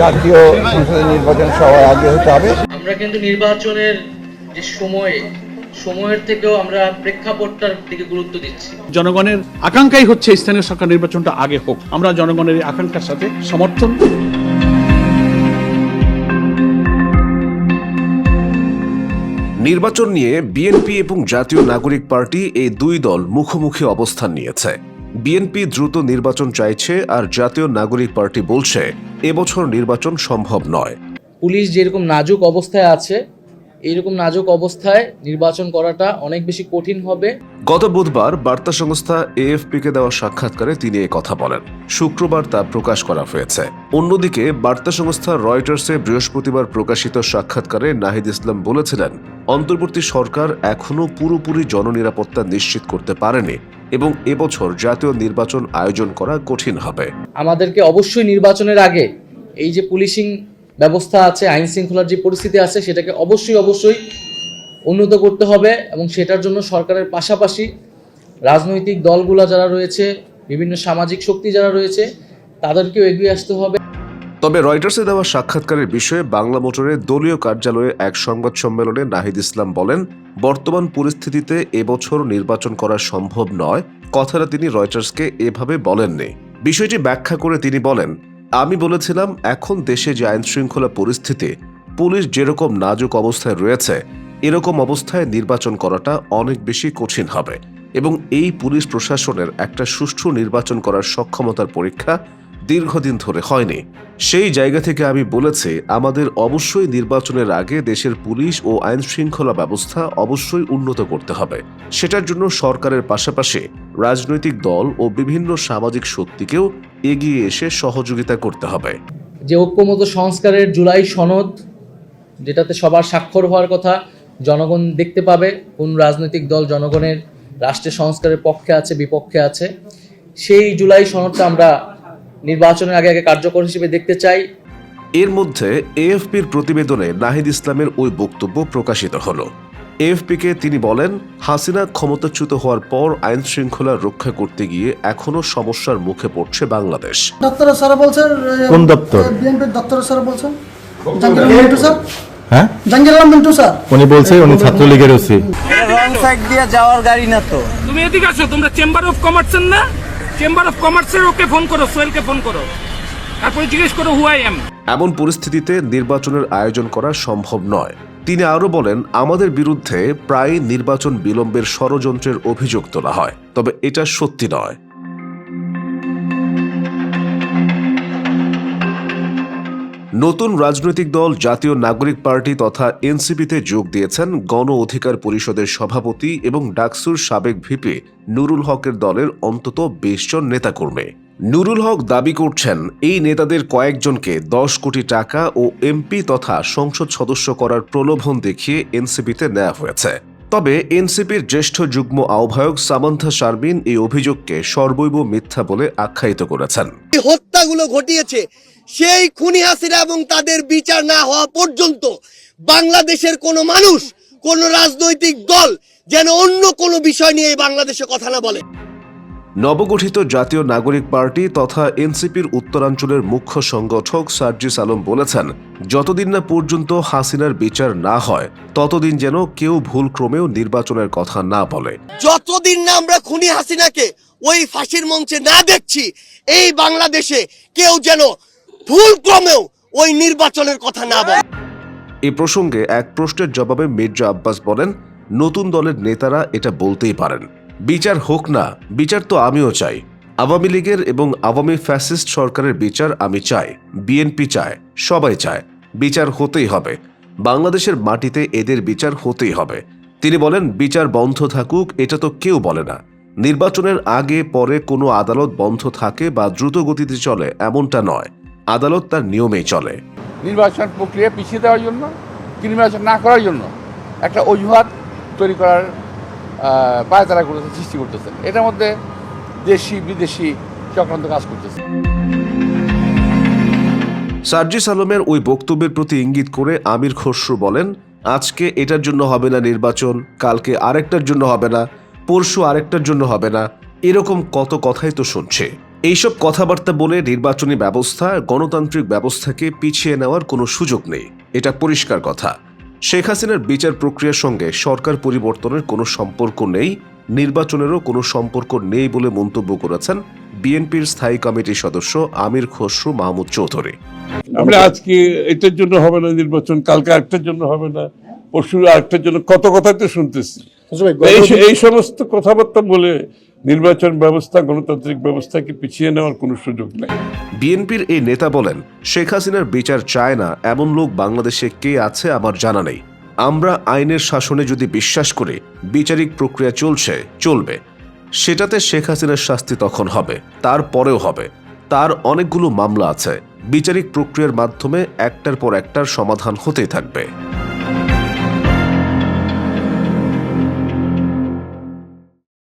জাতীয় সংসদের নির্বাচন সবার আগে হতে হবে। আমরা কিন্তু নির্বাচনের যে সময়ে সময়ের থেকেও আমরা প্রেক্ষাপটটার দিকে গুরুত্ব দিচ্ছি। জনগণের আকাঙ্ক্ষাই হচ্ছে স্থানীয় সরকার নির্বাচনটা আগে হোক। আমরা জনগণের এই আকাঙ্ক্ষার সাথে সমর্থন। নির্বাচন নিয়ে বিএনপি এবং জাতীয় নাগরিক পার্টি এই দুই দল মুখোমুখি অবস্থান নিয়েছে। বিএনপি দ্রুত নির্বাচন চাইছে আর জাতীয় নাগরিক পার্টি বলছে, এবছর নির্বাচন সম্ভব নয়। পুলিশ যেরকম নাজুক অবস্থায় আছে এইরকম নাজুক অবস্থায় নির্বাচন করাটা অনেক বেশি কঠিন হবে। গত বুধবার বার্তা সংস্থা এএফপিকে দেওয়া সাক্ষাৎকারে তিনি এই কথা বলেন। শুক্রবার তা প্রকাশ করা হয়েছে। অন্যদিকে বার্তা সংস্থা রয়টার্সে বৃহস্পতিবার প্রকাশিত সাক্ষাৎকারে নাহিদ ইসলাম বলেছিলেন অন্তর্বর্তী সরকার এখনও পুরোপুরি জননিরাপত্তা নিশ্চিত করতে পারেনি এবং এবছর জাতীয় নির্বাচন আয়োজন করা কঠিন হবে। আমাদেরকে অবশ্যই নির্বাচনের আগে এই যে পুলিশিং ব্যবস্থা আছে, আইন শৃঙ্খলার যে পরিস্থিতি আছে, সেটাকে অবশ্যই অবশ্যই উন্নত করতে হবে এবং সেটার জন্য সরকারের পাশাপাশি রাজনৈতিক দলগুলো যারা রয়েছে, বিভিন্ন সামাজিক শক্তি যারা রয়েছে, তাদেরকেও এগিয়ে আসতে হবে। তবে রয়টার্সে দেওয়া সাক্ষাৎকারের বিষয়ে বাংলা মোটরের দলীয় কার্যালয়ে এক সংবাদ সম্মেলনে নাহিদ ইসলাম বলেন, বর্তমান পরিস্থিতিতে এবছর নির্বাচন করা সম্ভব নয়, কথাটা তিনি রয়টার্সকে এভাবে বলেননি। বিষয়টি ব্যাখ্যা করে তিনি বলেন আমি বলেছিলাম, এখন দেশে যে আইন শৃঙ্খলা পরিস্থিতি, পুলিশ যেরকম নাজুক অবস্থায় রয়েছে, এরকম অবস্থায় নির্বাচন করাটা অনেক বেশি কঠিন হবে। এবং এই পুলিশ প্রশাসনের একটা সুষ্ঠু নির্বাচন করার সক্ষমতার পরীক্ষা দীর্ঘদিন ধরে হয়নি। সেই জায়গা থেকে আমি বলেছি, আমাদের অবশ্যই নির্বাচনের আগে দেশের পুলিশ ও আইন শৃঙ্খলা ব্যবস্থা অবশ্যই উন্নত করতে হবে। সেটার জন্য সরকারের পাশাপাশি রাজনৈতিক দল ও বিভিন্ন সামাজিক শক্তিকেও এগিয়ে এসে সহযোগিতা করতে হবে। যে ঐক্যমত সংস্কারের জুলাই সনদ, যেটাতে সবার স্বাক্ষর হওয়ার কথা জনগণ দেখতে পাবে, কোন রাজনৈতিক দল জনগণের রাষ্ট্রের সংস্কারের পক্ষে আছে, বিপক্ষে আছে, সেই জুলাই সনদটা আমরা নির্বাচনের আগে আগে কার্যকর হিসেবে দেখতে চাই। এর মধ্যে এএফপির প্রতিবেদনে নাহিদ ইসলামের ওই বক্তব্য প্রকাশিত হলো। এএফপিকে তিনি বলেন হাসিনা ক্ষমতাচ্যুত হওয়ার পর আইন শৃঙ্খলা রক্ষা করতে গিয়ে এখনও সমস্যার মুখে পড়ছে বাংলাদেশ। দপ্তর স্যার বলছেন কোন দপ্তর? বিএনপির দপ্তর স্যার বলছেন। জাহাঙ্গীর আলম মিন্টু স্যার। হ্যাঁ? জাহাঙ্গীর আলম মিন্টু স্যার। উনি বলছে উনি ছাত্রলীগের ওসি। রং সাইড দিয়ে যাওয়ার গাড়ি না তো তুমি এদিকে আসো তোমরা চেম্বার অফ কমার্সের না? চেম্বার অফ কমার্সের ওকে ফোন করো, সোহেলকে ফোন করো। তারপরে জিজ্ঞেস করো হু আই এম এমন পরিস্থিতিতে নির্বাচনের আয়োজন করা সম্ভব নয়। তিনি আরও বলেন, আমাদের বিরুদ্ধে প্রায় নির্বাচন বিলম্বের ষড়যন্ত্রের অভিযোগ তোলা হয়, তবে এটা সত্যি নয়। নতুন রাজনৈতিক দল, জাতীয় নাগরিক পার্টি তথা এনসিপিতে যোগ দিয়েছেন গণ অধিকার পরিষদের সভাপতি এবং ডাকসুর সাবেক ভিপি নুরুল হকের দলের অন্তত বিশ জন নেতাকর্মী। নুরুল হক দাবি করছেন, এই নেতাদের কয়েকজনকে দশ কোটি টাকা ও এমপি তথা সংসদ সদস্য করার প্রলোভন দেখিয়ে এনসিপিতে নেওয়া হয়েছে। তবে এনসিপির জ্যেষ্ঠ যুগ্ম আহ্বায়ক সামান্থা শারমিন এই অভিযোগকে সর্বৈব মিথ্যা বলে আখ্যায়িত করেছেন। হত্যাগুলো ঘটিয়েছে, সেই খুনি হাসিরা এবং তাদের বিচার না হওয়া পর্যন্ত বাংলাদেশের কোনো মানুষ, কোনো রাজনৈতিক দল যেন অন্য কোনো বিষয় নিয়ে বাংলাদেশে কথা না বলে। নবগঠিত জাতীয় নাগরিক পার্টি তথা এনসিপির উত্তরাঞ্চলের মুখ্য সংগঠক সার্জিস আলম বলেছেন যতদিন না পর্যন্ত হাসিনার বিচার না হয় ততদিন যেন কেউ ভুলক্রমেও নির্বাচনের কথা না বলে। যতদিন না আমরা খুনি হাসিনাকে ওই ফাঁসির মঞ্চে না দেখছি এই বাংলাদেশে কেউ যেন ভুল ক্রমেও ওই নির্বাচনের কথা না বলে। এ প্রসঙ্গে এক প্রশ্নের জবাবে মির্জা আব্বাস বলেন নতুন দলের নেতারা এটা বলতেই পারেন। বিচার হোক না, বিচার তো আমিও চাই। আওয়ামী লীগের এবং আওয়ামী ফ্যাসিস্ট সরকারের বিচার আমি চাই, বিএনপি চায়, সবাই চায়। বিচার হতেই হবে। বাংলাদেশের মাটিতে এদের বিচার হতেই হবে। তিনি বলেন, বিচার বন্ধ থাকুক, এটা তো কেউ বলে না। নির্বাচনের আগে, পরে কোনো আদালত বন্ধ থাকে বা দ্রুত গতিতে চলে, এমনটা নয়। আদালত তার নিয়মেই চলে। নির্বাচন প্রক্রিয়া পিছিয়ে দেওয়ার জন্য নির্বাচন না করার জন্য একটা অজুহাত তৈরি করার পায়তারা করতেছে সৃষ্টি করতেছে। এটার মধ্যে দেশি, বিদেশি চক্রান্ত কাজ করতেছে। সার্জিস আলমের ওই বক্তব্যের প্রতি ইঙ্গিত করে আমির খসরু বলেন, আজকে এটার জন্য হবে না নির্বাচন, কালকে আরেকটার জন্য হবে না, পরশু আরেকটার জন্য হবে না, এরকম কত কথাই তো শুনছে। এইসব কথাবার্তা বলে নির্বাচনী ব্যবস্থা, গণতান্ত্রিক ব্যবস্থাকে পিছিয়ে নেওয়ার কোনো সুযোগ নেই। এটা পরিষ্কার কথা। শেখ হাসিনার বিচার প্রক্রিয়ার সঙ্গে সরকার পরিবর্তনের কোনো সম্পর্ক নেই নির্বাচনেরও কোনো সম্পর্ক নেই বলে মন্তব্য করেছেন বিএনপির স্থায়ী কমিটির সদস্য আমির খসরু মাহমুদ চৌধুরী। আমরা আজকে এটার জন্য হবে না নির্বাচন কালকে আরেকটার জন্য হবে না পরশু আরেকটার জন্য কত কথাই তো শুনতেছি। এই এই সমস্ত কথাবার্তা বলে নির্বাচন ব্যবস্থা, গণতান্ত্রিক ব্যবস্থাকে পিছিয়ে নেওয়ার কোনো সুযোগ নেই। বিএনপির এই নেতা বলেন, শেখ হাসিনার বিচার চায় না, এমন লোক বাংলাদেশে কে আছে আমার জানা নেই। আমরা আইনের শাসনে যদি বিশ্বাস করি, বিচারিক প্রক্রিয়া চলছে, চলবে। সেটাতে শেখ হাসিনার শাস্তি তখন হবে, তারপরেও হবে। তার অনেকগুলো মামলা আছে। বিচারিক প্রক্রিয়ার মাধ্যমে একটার পর একটার সমাধান হতেই থাকবে।